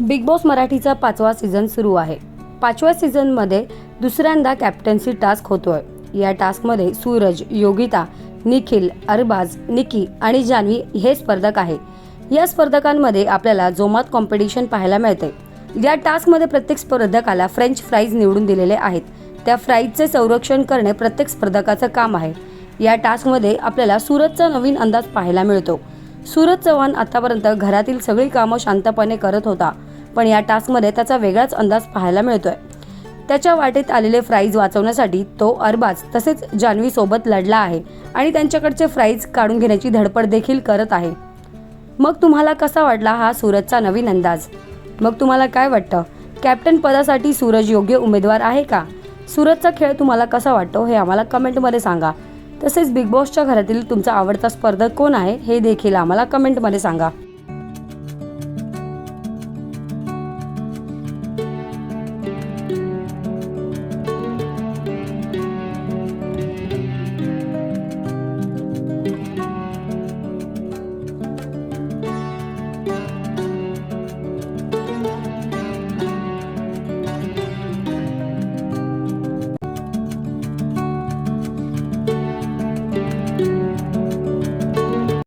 Big boss मराठीचा पाचवा season सुरू आहे. पाचव्या सीझनमध्ये दुसऱ्यांदा कॅप्टन्सी टास्क होतोय. या टास्कमध्ये सूरज योगिता निखिल अरबाज निकी आणि जान्हवी हे स्पर्धक आहे. या स्पर्धकांमध्ये आपल्याला जोमात कॉम्पिटिशन पाहायला मिळते या टास्कमध्ये प्रत्येक स्पर्धकाला फ्रेंच फ्राईज निवडून दिलेले आहेत. त्या फ्राईजचे संरक्षण करणे प्रत्येक स्पर्धकाचं काम आहे. या टास्कमध्ये आपल्याला सूरजचा नवीन अंदाज पाहायला मिळतो. सूरज चव्हाण आतापर्यंत घरातील सगळी कामं शांतपणे करत होता. पण या टास्कमध्ये त्याचा वेगळाच अंदाज पाहायला मिळतोय. त्याच्या वाटेत आलेले फ्राईज वाचवण्यासाठी तो अरबाज तसेच जान्हवी सोबत लढला आहे आणि त्यांच्याकडचे फ्राईज काढून घेण्याची धडपड देखील करत आहे. मग तुम्हाला कसा वाटला हा सूरजचा नवीन अंदाज? मग तुम्हाला काय वाटतं? कॅप्टन पदासाठी सूरज योग्य उमेदवार आहे का? सूरजचा खेळ तुम्हाला कसा वाटतो हे आम्हाला कमेंटमध्ये सांगा. तसेच बिग बॉसच्या घरातील तुमचा आवडता स्पर्धक कोण आहे हे देखील आम्हाला कमेंटमध्ये सांगा.